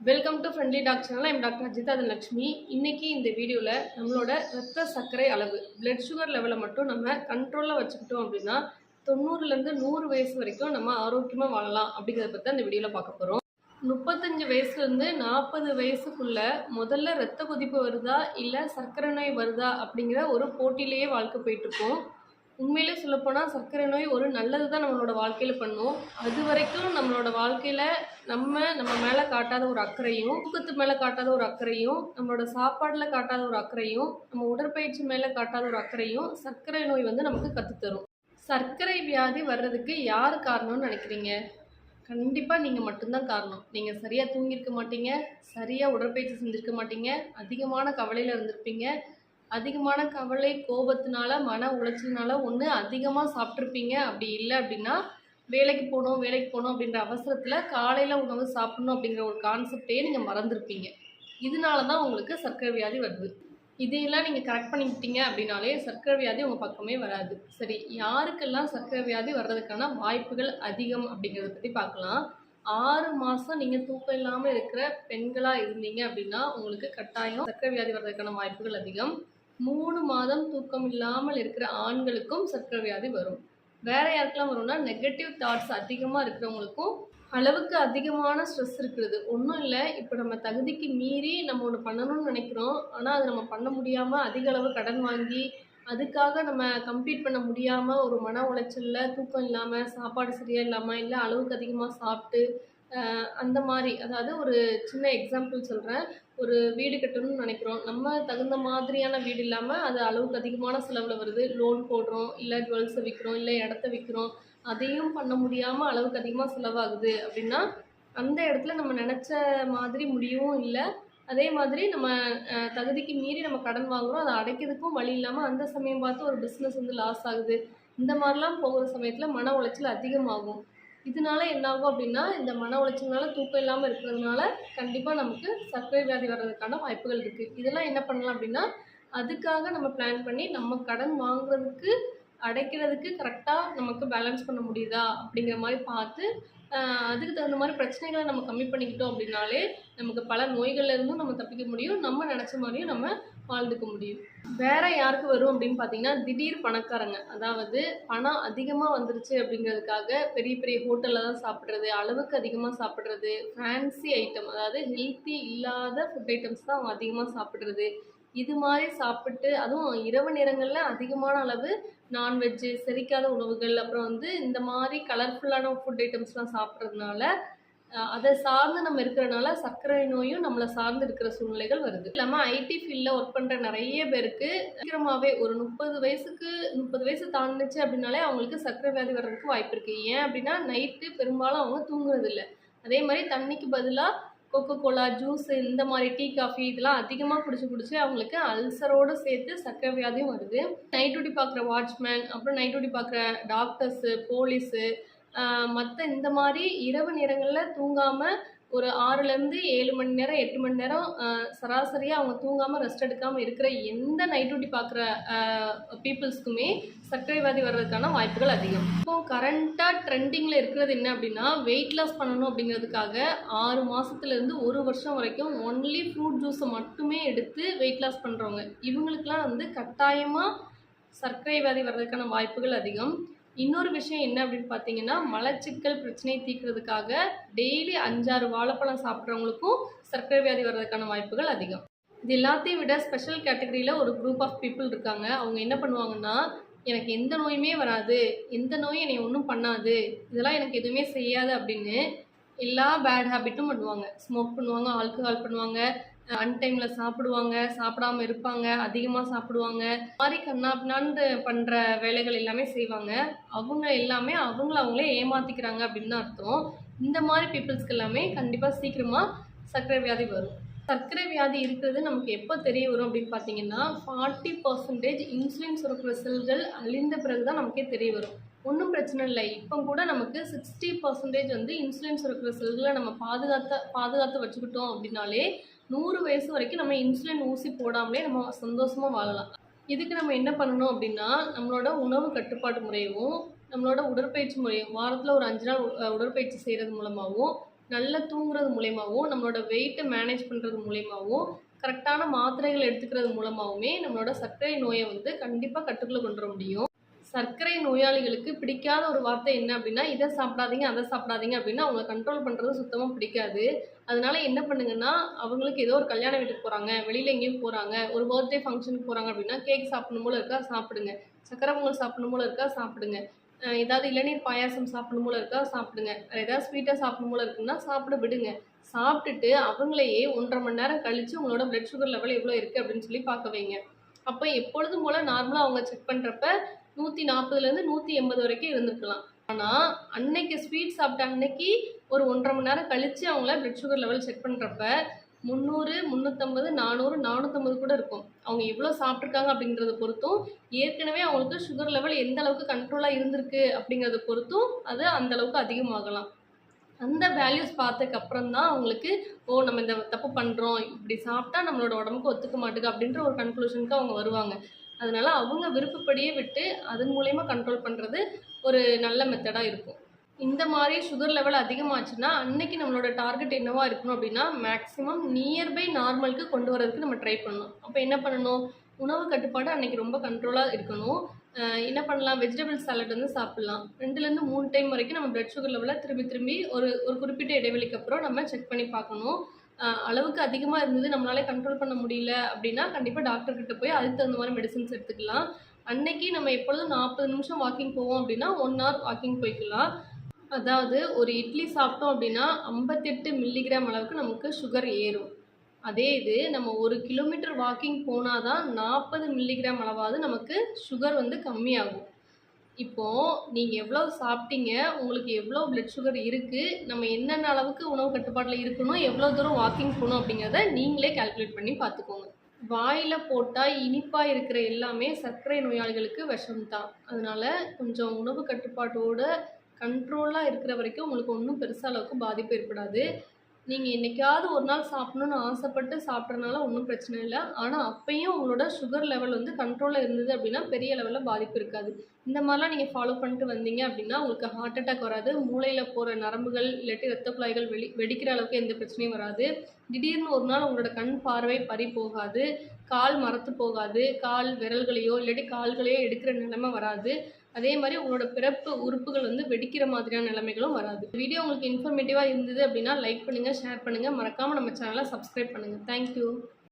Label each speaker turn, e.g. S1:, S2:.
S1: Welcome to friendly doctor channel M doctor Ajitha Lakshmi இன்னைக்கு இந்த வீடியோவில் நம்மளோட ரத்த சர்க்கரை அளவு பிளட் சுகர் லெவலை மட்டும் நம்ம கண்ட்ரோலில் வச்சுக்கிட்டோம் அப்படின்னா தொண்ணூறுலேருந்து நூறு வயசு வரைக்கும் நம்ம ஆரோக்கியமாக வாழலாம் அப்படிங்கிறத பற்றி அந்த வீடியோவில் பார்க்க போகிறோம் முப்பத்தஞ்சு வயசுலேருந்து நாற்பது வயசுக்குள்ள முதல்ல ரத்த கொதிப்பு வருதா இல்லை சர்க்கரை நோய் வருதா அப்படிங்கிற ஒரு போட்டியிலேயே வாழ்க்கை போயிட்டுருக்கோம் உண்மையிலே சொல்லப்போனால் சர்க்கரை நோய் ஒரு நல்லது தான் நம்மளோட வாழ்க்கையில் பண்ணும். அது வரைக்கும் நம்மளோட வாழ்க்கையில் நம்ம நம்ம மேலே காட்டாத ஒரு அக்கறையும் தூக்கத்து மேலே காட்டாத ஒரு அக்கறையும் நம்மளோட சாப்பாடில் காட்டாத ஒரு அக்கறையும் நம்ம உடற்பயிற்சி மேலே காட்டாத ஒரு அக்கறையும் சர்க்கரை நோய் வந்து நமக்கு கற்றுத்தரும் சர்க்கரை வியாதி வர்றதுக்கு யார் காரணம்னு நினைக்கிறீங்க? கண்டிப்பாக நீங்கள் மட்டும்தான் காரணம். நீங்கள் சரியாக தூங்கியிருக்க மாட்டீங்க சரியாக உடற்பயிற்சி செஞ்சுருக்க மாட்டீங்க அதிகமான கவலையில் இருந்திருப்பீங்க அதிகமான கவலை கோபத்தினால மன உளைச்சல்னால ஒன்று அதிகமாக சாப்பிட்ருப்பீங்க அப்படி இல்லை அப்படின்னா வேலைக்கு போகணும் வேலைக்கு போகணும் அப்படின்ற அவசரத்தில் காலையில் உணவு சாப்பிடணும் அப்படிங்கிற ஒரு கான்செப்டையே நீங்கள் மறந்துருப்பீங்க. இதனால தான் உங்களுக்கு சர்க்கரை வியாதி வருது. இதையெல்லாம் நீங்கள் கரெக்ட் பண்ணிக்கிட்டீங்க அப்படின்னாலே சர்க்கரை வியாதி உங்கள் பக்கமே வராது. சரி யாருக்கெல்லாம் சர்க்கரை வியாதி வர்றதுக்கான வாய்ப்புகள் அதிகம் அப்படிங்கிறத பற்றி பார்க்கலாம். ஆறு மாதம் நீங்கள் தூக்கம் இல்லாமல் இருக்கிற பெண்களாக இருந்தீங்க அப்படின்னா உங்களுக்கு கட்டாயம் சர்க்கரை வியாதி வர்றதுக்கான வாய்ப்புகள் அதிகம். மூணு மாதம் தூக்கம் இல்லாமல் இருக்கிற ஆண்களுக்கும் சர்க்கரை வியாதி வரும். வேற யாருக்கெல்லாம் வரும்னா நெகட்டிவ் தாட்ஸ் அதிகமாக இருக்கிறவங்களுக்கும் அளவுக்கு அதிகமான ஸ்ட்ரெஸ் இருக்கிறது. ஒன்றும் இல்லை இப்போ நம்ம தகுதிக்கு மீறி நம்ம ஒன்று பண்ணணும்னு நினைக்கிறோம். ஆனால் அது நம்ம பண்ண முடியாமல் அதிக அளவு கடன் வாங்கி அதுக்காக நம்ம கம்ப்ளீட் பண்ண முடியாமல் ஒரு மன உளைச்சலில் தூக்கம் இல்லாமல் சாப்பாடு சரியாக இல்லாமல் இல்லை அளவுக்கு அதிகமாக சாப்பிட்டு அந்த மாதிரி அதாவது ஒரு சின்ன எக்ஸாம்பிள் சொல்கிறேன் ஒரு வீடு கட்டணும்னு நினைக்கிறோம். நம்ம தகுந்த மாதிரியான வீடு இல்லாமல் அது அளவுக்கு அதிகமான செலவில் வருது. லோன் போடுறோம் இல்லை ஜுவல்ஸை விற்கிறோம் இல்லை இடத்த விற்கிறோம் அதையும் பண்ண முடியாமல் அளவுக்கு அதிகமாக செலவாகுது அப்படின்னா அந்த இடத்துல நம்ம நினச்ச மாதிரி முடியவும் இல்லை. அதே மாதிரி நம்ம தகுதிக்கு மீறி நம்ம கடன் வாங்குகிறோம் அதை அடைக்கிறதுக்கும் வழி இல்லாமல் அந்த சமயம் பார்த்து ஒரு பிஸ்னஸ் வந்து லாஸ் ஆகுது. இந்த மாதிரிலாம் போகிற சமயத்தில் மன உளைச்சல் அதிகமாகும். இதனால என்னாகும் அப்படின்னா இந்த மன உளைச்சல்னால தூக்கம் இல்லாமல் இருக்கிறதுனால கண்டிப்பாக நமக்கு சர்க்கரை வியாதி வர்றதுக்கான வாய்ப்புகள் இருக்குது இதெல்லாம் என்ன பண்ணலாம் அப்படின்னா அதுக்காக நம்ம பிளான் பண்ணி நம்ம கடன் வாங்குறதுக்கு அடைக்கிறதுக்கு கரெக்டாக நமக்கு பேலன்ஸ் பண்ண முடியுதா அப்படிங்கிற மாதிரி பார்த்து அதுக்கு தகுந்த மாதிரி பிரச்சனைகளை நம்ம கம்மி பண்ணிக்கிட்டோம் அப்படின்னாலே நமக்கு பல நோய்கள்லேருந்தும் நம்ம தப்பிக்க முடியும். நம்ம நினச்ச மாதிரியும் நம்ம வாழ்ந்துக்க முடியும். வேற யாருக்கு வரும் அப்படின்னு பார்த்தீங்கன்னா திடீர் பணக்காரங்க. அதாவது பணம் அதிகமாக வந்துருச்சு அப்படிங்கிறதுக்காக பெரிய பெரிய ஹோட்டலில் தான் சாப்பிட்றது அளவுக்கு அதிகமாக சாப்பிட்றது ஃபேன்சி ஐட்டம் அதாவது ஹெல்த்தி இல்லாத ஃபுட் ஐட்டம்ஸ் தான் அவங்க அதிகமாக சாப்பிட்றது. இது மாதிரி சாப்பிட்டு அதுவும் இரவு நேரங்களில் அதிகமான அளவு நான்வெஜ்ஜு செரிக்காத உணவுகள் அப்புறம் வந்து இந்த மாதிரி கலர்ஃபுல்லான ஃபுட் ஐட்டம்ஸ்லாம் சாப்பிட்றதுனால அதை சார்ந்து நம்ம இருக்கிறனால சர்க்கரை நோயும் நம்மளை சார்ந்து இருக்கிற சூழ்நிலைகள் வருது. இல்லாமல் ஐடி ஃபீல்டில் ஒர்க் பண்ணுற நிறைய பேருக்கு சீக்கிரமாகவே ஒரு முப்பது வயசுக்கு முப்பது வயசு தாண்டுச்சு அப்படின்னாலே அவங்களுக்கு சர்க்கரை வியாதி வர்றதுக்கு வாய்ப்பு இருக்குது ஏன் அப்படின்னா நைட்டு பெரும்பாலும் அவங்க தூங்குறது இல்லை அதே மாதிரி தண்ணிக்கு பதிலாக கொக்கோ கோலா ஜூஸ் இந்த மாதிரி டீ காஃபி இதெல்லாம் அதிகமாக குடிச்சு குடிச்சு அவங்களுக்கு அல்சரோடு சேர்த்து சர்க்கரை வியாதியும் வருது. நைட் டியூட்டி பார்க்குற வாட்ச்மேன் அப்புறம் நைட் டியூட்டி பார்க்குற டாக்டர்ஸு போலீஸு மற்ற இந்த மாதிரி இரவு நேரங்களில் தூங்காமல் ஒரு ஆறுலேருந்து ஏழு மணி நேரம் எட்டு மணி நேரம் சராசரியாக அவங்க தூங்காமல் ரெஸ்ட் எடுக்காமல் இருக்கிற எந்த நைட் டியூட்டி பார்க்குற பீப்புள்ஸ்க்குமே சர்க்கரை வியாதி வர்றதுக்கான வாய்ப்புகள் அதிகம். இப்போ கரண்ட்டாக ட்ரெண்டிங்கில் இருக்கிறது என்ன அப்படின்னா வெயிட் லாஸ் பண்ணணும் அப்படிங்கிறதுக்காக ஆறு மாதத்துலேருந்து ஒரு வருஷம் வரைக்கும் ஒன்லி ஃப்ரூட் ஜூஸை மட்டுமே எடுத்து வெயிட் லாஸ் பண்ணுறவங்க இவங்களுக்கெல்லாம் வந்து கட்டாயமாக சர்க்கரை வியாதி வர்றதுக்கான வாய்ப்புகள் அதிகம். இன்னொரு விஷயம் என்ன அப்படின்னு பார்த்தீங்கன்னா மலச்சிக்கல் பிரச்சனையை தீர்க்கிறதுக்காக டெய்லி அஞ்சாறு வாழைப்பழம் சாப்பிட்றவங்களுக்கும் சர்க்கரை வியாதி வர்றதுக்கான வாய்ப்புகள் அதிகம். இது எல்லாத்தையும் விட ஸ்பெஷல் கேட்டகரியில் ஒரு குரூப் ஆஃப் பீப்புள் இருக்காங்க. அவங்க என்ன பண்ணுவாங்கன்னா எனக்கு எந்த நோயுமே வராது எந்த நோயும் என்னை ஒன்றும் பண்ணாது இதெல்லாம் எனக்கு எதுவுமே செய்யாது அப்படின்னு எல்லா பேட் ஹேபிட்டும் பண்ணுவாங்க. ஸ்மோக் பண்ணுவாங்க ஆல்கஹால் பண்ணுவாங்க அன்டைமில் சாப்பிடுவாங்க சாப்பிடாம இருப்பாங்க அதிகமாக சாப்பிடுவாங்க. இந்த மாதிரி கண்ணாப்பினான்னு பண்ணுற வேலைகள் எல்லாமே செய்வாங்க. அவங்க எல்லாமே அவங்கள அவங்களே ஏமாற்றிக்கிறாங்க அப்படின்னு தான் அர்த்தம். இந்த மாதிரி பீப்புள்ஸ்க்கு எல்லாமே கண்டிப்பாக சீக்கிரமாக சர்க்கரை வியாதி வரும். சர்க்கரை வியாதி இருக்கிறது நமக்கு எப்போ தெரிய வரும் அப்படின்னு பார்த்தீங்கன்னா ஃபார்ட்டி பர்சன்டேஜ் இன்சுலின் சுரக்கிற செல்கள் அழிந்த பிறகு தான் நமக்கே தெரிய வரும். ஒன்றும் பிரச்சனை இல்லை. இப்போ கூட நமக்கு சிக்ஸ்டி பர்சன்டேஜ் வந்து இன்சுலின் சுரக்கிற செல்களை நம்ம பாதுகாத்த பாதுகாத்து வச்சுக்கிட்டோம் அப்படின்னாலே நூறு வயசு வரைக்கும் நம்ம இன்சுலின் ஊசி போடாமலே நம்ம சந்தோஷமாக வாழலாம். இதுக்கு நம்ம என்ன பண்ணணும் அப்படின்னா நம்மளோட உணவு கட்டுப்பாட்டு முறையும் நம்மளோட உடற்பயிற்சி முறையும் வாரத்தில் ஒரு அஞ்சு நாள் உடற்பயிற்சி செய்கிறது மூலமாகவும் நல்லா தூங்குறது மூலயமாவும் நம்மளோட வெயிட்டை மேனேஜ் பண்ணுறது மூலயமாவும் கரெக்டான மாத்திரைகள் எடுத்துக்கிறது மூலமாகவுமே நம்மளோட சர்க்கரை நோயை வந்து கண்டிப்பாக கட்டுக்குள்ளே கொண்டு வர முடியும். சர்க்கரை நோயாளிகளுக்கு பிடிக்காத ஒரு வார்த்தை என்ன அப்படின்னா இதை சாப்பிடாதீங்க அதை சாப்பிடாதீங்க அப்படின்னா அவங்க கண்ட்ரோல் பண்ணுறது சுத்தமாக பிடிக்காது. அதனால என்ன பண்ணுங்கன்னா அவங்களுக்கு ஏதோ ஒரு கல்யாண வீட்டுக்கு போகிறாங்க வெளியில் எங்கேயும் போகிறாங்க ஒரு பர்த்டே ஃபங்க்ஷனுக்கு போகிறாங்க அப்படின்னா கேக் சாப்பிடணும் போல இருக்கா சாப்பிடுங்க. சக்கரை பொங்கல் சாப்பிடணும் போல இருக்கா சாப்பிடுங்க. ஏதாவது இளநீர் பாயாசம் சாப்பிடணும் போல இருக்கா சாப்பிடுங்க. வேறு ஏதாவது ஸ்வீட்டாக சாப்பிடணும் போல இருக்குன்னா சாப்பிட விடுங்க. சாப்பிட்டுட்டு அவங்களையே ஒன்றரை மணி நேரம் கழித்து உங்களோட பிளட் சுகர் லெவல் எவ்வளோ இருக்குது அப்படின்னு சொல்லி பார்க்க வைங்க. அப்போ எப்பொழுதும் போல் நார்மலாக அவங்க செக் பண்ணுறப்ப நூற்றி நாற்பதுலேருந்து நூற்றி எண்பது வரைக்கும் இருந்துக்கலாம். ஆனால் அன்னைக்கு ஸ்வீட் சாப்பிட்ட அன்னைக்கு ஒரு ஒன்றரை மணி நேரம் கழித்து அவங்கள பிளட் சுகர் லெவல் செக் பண்ணுறப்ப முந்நூறு முந்நூற்றம்பது நானூறு நானூற்றம்பது கூட இருக்கும். அவங்க எவ்வளோ சாப்பிட்ருக்காங்க அப்படிங்கிறத பொறுத்தும் ஏற்கனவே அவங்களுக்கு சுகர் லெவல் எந்த அளவுக்கு கண்ட்ரோலாக இருந்திருக்கு அப்படிங்கிறத பொறுத்தும் அது அந்த அளவுக்கு அதிகமாகலாம். அந்த வேல்யூஸ் பார்த்ததுக்கப்புறம் தான் அவங்களுக்கு ஓ நம்ம இந்த தப்பு பண்ணுறோம் இப்படி சாப்பிட்டா நம்மளோட உடம்புக்கு ஒத்துக்க மாட்டேங்குது அப்படின்ற ஒரு கன்க்ளூஷனுக்கு அவங்க வருவாங்க. அதனால அவங்க விருப்பப்படியே விட்டு அதன் மூலயமா கண்ட்ரோல் பண்ணுறது ஒரு நல்ல மெத்தடாக இருக்கும். இந்த மாதிரி சுகர் லெவல் அதிகமாச்சுன்னா அன்னைக்கு நம்மளோட டார்கெட் என்னவா இருக்கணும் அப்படின்னா மேக்ஸிமம் நியர்பை நார்மலுக்கு கொண்டு வரதுக்கு நம்ம ட்ரை பண்ணணும். அப்போ என்ன பண்ணணும்? உணவு கட்டுப்பாடு அன்னைக்கு ரொம்ப கண்ட்ரோலாக இருக்கணும். என்ன பண்ணலாம்? வெஜிடபிள் சாலட் வந்து சாப்பிட்லாம். ரெண்டுலேருந்து மூணு டைம் வரைக்கும் நம்ம பிளட் சுகர் லெவலை திரும்பி திரும்பி ஒரு ஒரு குறிப்பிட்ட இடைவெளிக்கு அப்புறம் நம்ம செக் பண்ணி பார்க்கணும். அளவுக்கு அதிகமாக இருந்தது. நம்மளால கண்ட்ரோல் பண்ண முடியல அப்படின்னா கண்டிப்பாக டாக்டர்கிட்ட போய் அதுக்கு தகுந்த மாதிரி மெடிசின்ஸ் எடுத்துக்கலாம். அன்னைக்கு நம்ம எப்பொழுதும் நாற்பது நிமிஷம் வாக்கிங் போவோம் அப்படின்னா ஒன் ஹவர் வாக்கிங் போய்க்கலாம். அதாவது ஒரு இட்லி சாப்பிட்டோம் அப்படின்னா ஐம்பத்தெட்டு மில்லிகிராம் அளவுக்கு நமக்கு சுகர் ஏறும். அதே இது நம்ம ஒரு கிலோமீட்டர் வாக்கிங் போனால் தான் நாற்பது மில்லிகிராம் அளவாவது நமக்கு சுகர் வந்து கம்மியாகும். இப்போது நீங்கள் எவ்வளோ சாப்பிட்டீங்க உங்களுக்கு எவ்வளோ பிளட் சுகர் இருக்குது நம்ம என்னென்ன அளவுக்கு உணவு கட்டுப்பாட்டில் இருக்கணும் எவ்வளோ தூரம் வாக்கிங் போகணும் அப்படிங்கிறத நீங்களே கால்குலேட் பண்ணி பார்த்துக்கோங்க. வாயில் போட்டால் இனிப்பாக இருக்கிற எல்லாமே சர்க்கரை நோயாளிகளுக்கு விஷம் தான் அதனால் கொஞ்சம் உணவு கட்டுப்பாட்டோட கண்ட்ரோலாக இருக்கிற வரைக்கும் உங்களுக்கு ஒன்றும் பெருசாக அளவுக்கு பாதிப்பு ஏற்படாது. நீங்கள் என்றைக்காவது ஒரு நாள் சாப்பிடணுன்னு ஆசைப்பட்டு சாப்பிட்றதுனால ஒன்றும் பிரச்சனை இல்லை. ஆனால் அப்பையும் உங்களோட சுகர் லெவல் வந்து கண்ட்ரோலில் இருந்தது அப்படின்னா பெரிய லெவலில் பாதிப்பு இருக்காது. இந்த மாதிரிலாம் நீங்கள் ஃபாலோ பண்ணிட்டு வந்தீங்க அப்படின்னா உங்களுக்கு ஹார்ட் அட்டாக் வராது. மூளையில் போகிற நரம்புகள் இல்லாட்டி ரத்த குழாய்கள் வெடி வெடிக்கிற அளவுக்கு எந்த பிரச்சனையும் வராது. திடீர்னு ஒரு நாள் உங்களோட கண் பார்வை பறி போகாது. கால் மரத்து போகாது. கால் விரல்களையோ இல்லாட்டி கால்களையோ எடுக்கிற நிலைமை வராது. அதே மாதிரி உங்களோட பிறப்பு உறுப்புகள் வந்து வெடிக்கிற மாதிரியான நிலைமைகளும் வராது. வீடியோ உங்களுக்கு இன்ஃபர்மேட்டிவாக இருந்தது அப்படின்னா லைக் பண்ணுங்கள் ஷேர் பண்ணுங்கள் மறக்காமல் நம்ம சேனலை சப்ஸ்கிரைப் பண்ணுங்கள் தேங்க்யூ